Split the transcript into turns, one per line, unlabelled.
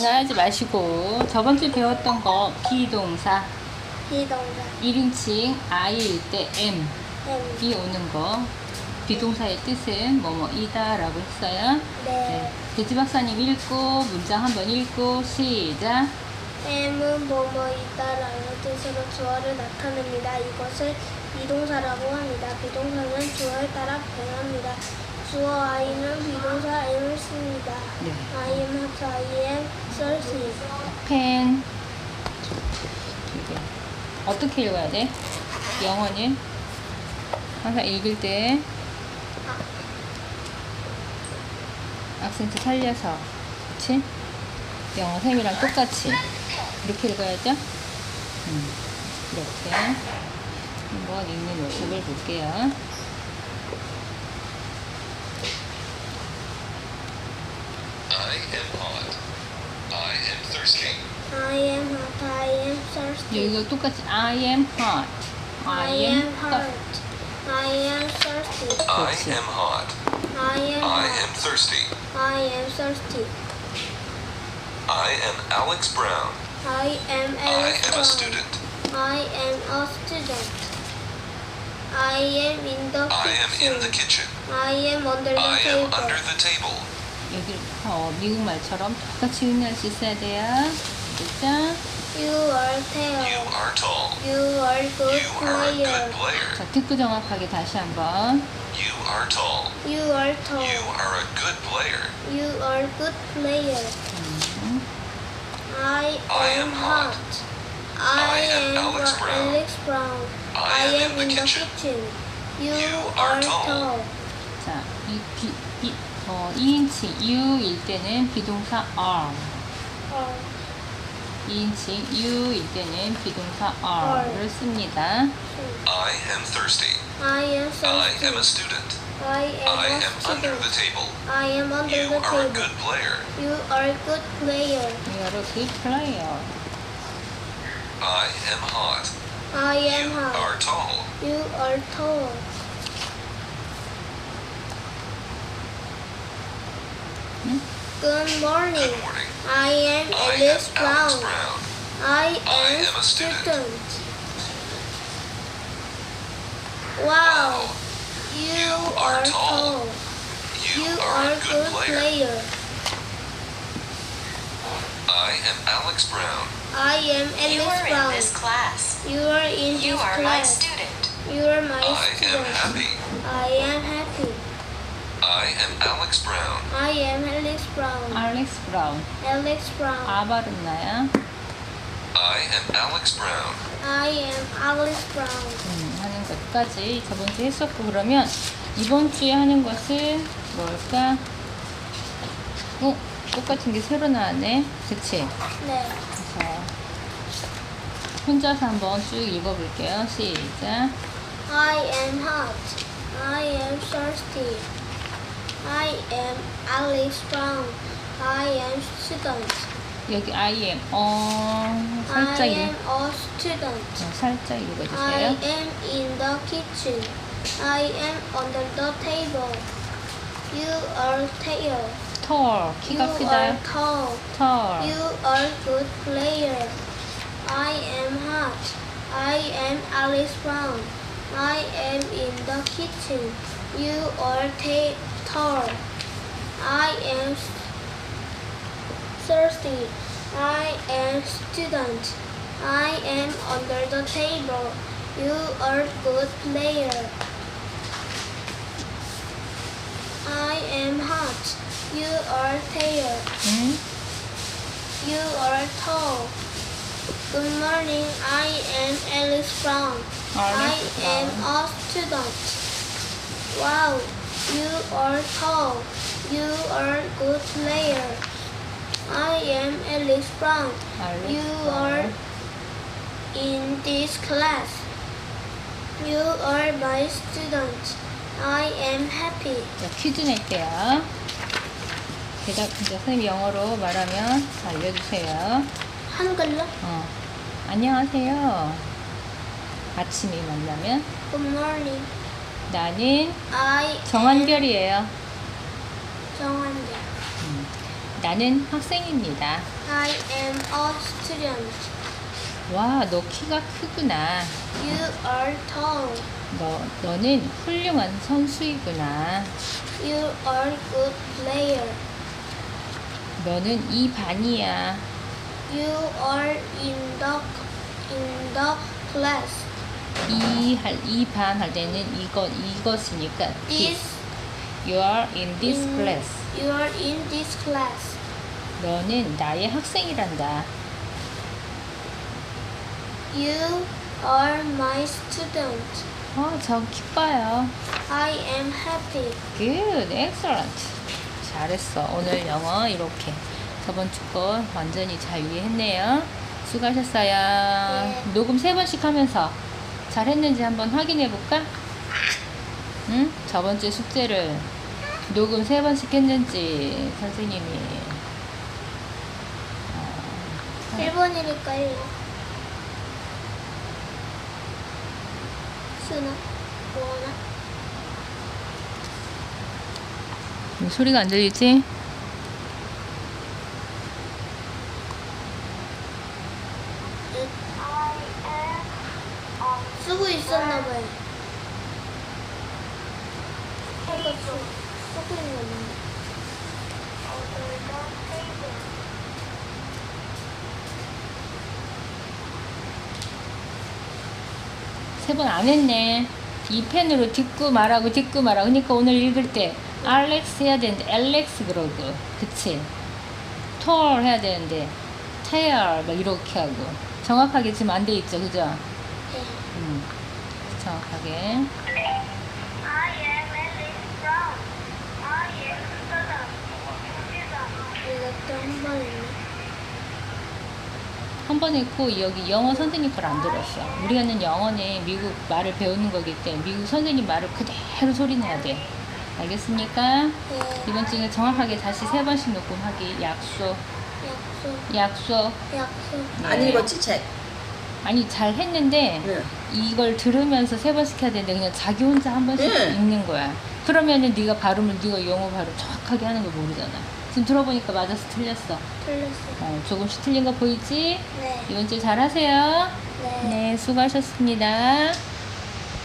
장난하지 마시고 저번 주에 배웠던 거 비동사
비동사
1인칭 I일 때 M 오는 거 비동사의 뜻은 뭐뭐이다 라고 했어요.
네
돼지 박사님 읽고 문장 한번 읽고 시작.
M은 뭐뭐이다라는 뜻으로 주어를 나타냅니다. 이것을 비동사라고 합니다. 비동사는 주어에 따라 변합니다. 주어 I는 비동사 M을 씁니다.
네. 펜. 어떻게 읽어야 돼? 영어는 항상 읽을 때 악센트 살려서 그치? 영어 셈이랑 똑같이 이렇게 읽어야죠? 음, 이렇게 한번 읽는 모습을 볼게요.
thirsty.
I am hot. I am thirsty.
There you go. Look at I am hot.
I, I am, am hot. I am thirsty.
I am hot.
I am.
I am thirsty.
I am thirsty.
I am Alex Brown.
I am
Alex
I
am a student.
I am a student. I am in the kitchen.
I am in the kitchen.
I am under the
I
table.
I am under the table.
여기 어, 미국 말처럼 똑같이 응할 수 있어야 돼요. 그죠?
You are
You
tall.
are tall.
You are good
You are a
player.
good player.
자, 듣고 정확하게 다시 한번.
You are tall.
You are tall.
You are a good player.
You are good player.
음,
I
I
am
am
hot.
hot.
I
I am
am
Alex Brown.
Alex Brown.
I am in the kitchen.
You,
You are
are
tall.
tall.
자, 이, 비, 이, 어, 2인칭 U일 때는 비동사 are.
어,
2인칭 U일 때는 비동사 are를 씁니다.
I am thirsty.
I am
I
thirsty.
am a student.
I am
I
a
am under
student.
the table.
I am under
You
the
are a
table.
good player.
You are a good player.
You are a good player.
I am hot.
I am
You
hot.
are tall.
You are tall. Good morning. I am
I
Alice
Alex
Brown.
Brown.
I
I
am
am a student.
Wow.
Wow.
You,
You
are,
are
tall.
tall. You,
You
are a good player.
player.
I am Alex Brown.
I am
You are
Brown.
in this class.
You are in
You
this
are my
class.
student.
You are my
I am
student.
happy.
I am happy.
I am Alex Brown.
I am Alice Brown.
Alex Brown.
Alex Brown.
아 발음 나요?
I am Alex Brown.
I am Alice Brown.
음, 하는 것까지 저번 주에 했었고 그러면 이번 주에 하는 것은 뭘까? 어? 똑같은 게 새로 나왔네. 그치?
네.
그래서 혼자서 한번 쭉 읽어볼게요. 시작.
I am hot. I am thirsty. I am Alice Brown. I am student.
여기 I am 어
I
살짝 읽,
am a student.
어, 살짝
I
읽어주세요.
am in the kitchen. I am under the table. You are tall.
tall
You
키가
are
크다.
tall.
tall
You are good player. I am hot. I am Alice Brown. I am in the kitchen. You are ta- tall. I am thirsty. I am student. I am under the table. You are good player. I am hot. You are tall.
응? Hmm?
You are tall. Good morning. I am Alice Brown. I am a student. Wow, you are tall. You are good player. I am Alice Brown.
Alice
You are in this class. You are my student. I am happy.
자, 퀴즈 낼게요. 대답, 이제 선생님 영어로 말하면 알려주세요.
한글로?
어, 안녕하세요. 아침이 만나면
Good morning.
나는
I am
정한결이에요.
정한결.
나는 학생입니다.
I am a student.
와, 너 키가 크구나.
You are tall.
너, 너는 훌륭한 선수이구나.
You are good player.
너는 이 반이야.
You are in the in the class.
이 할, 이 반 할 때는 이것, 이것이니까.
This
You are in this
in-
class.
You are in this class.
너는 나의 학생이란다.
You are my student.
어, 저 기뻐요.
I am happy.
Good, excellent. 잘했어. 오늘 영어 이렇게 저번 주 거 완전히 잘 이해했네요. 수고하셨어요.
네.
녹음 세 번씩 하면서 잘했는지 한번 확인해 볼까? 응? 저번 주 숙제를 녹음 세 번씩 했는지 선생님이 어,
1번이니까 1. 수나? 뭐나?
소리가 안 들리지?
쓰고 있었나 봐요. 그러니까 쓰- 쓰고 있나 봐요.
세번 안 했네. 이 펜으로 듣고 말하고 듣고 말하고. 그러니까 오늘 읽을 때 알렉스 해야 되는데 알렉스 그러고. 그치? 톨 해야 되는데 테어 막 이렇게 하고. 정확하게 지금 안 돼 있죠. 그죠?
네.
음. 정확하게.
I am Alice Brown. I am student. 이것도 한번 했네.
한 번 했고 여기 영어 선생님 걸 안 들었어. 우리가 는 영어는 미국 말을 배우는 거기 때문에 미국 선생님 말을 그대로 소리 내야 돼. 알겠습니까?
네.
이번 주에 정확하게 다시 세 번씩 녹음하기 약속.
약속.
약속.
약속.
안
네.
읽었지 책?
아니 잘 했는데
응.
이걸 들으면서 세 번씩 해야 되는데 그냥 자기 혼자 한 번씩
응.
읽는 거야. 그러면은 네가 발음을 네가 영어 발음 정확하게 하는 걸 모르잖아. 지금 들어보니까 맞아서 틀렸어.
틀렸어.
어, 조금씩 틀린 거 보이지?
네.
이번 주 잘하세요.
네.
네, 수고하셨습니다.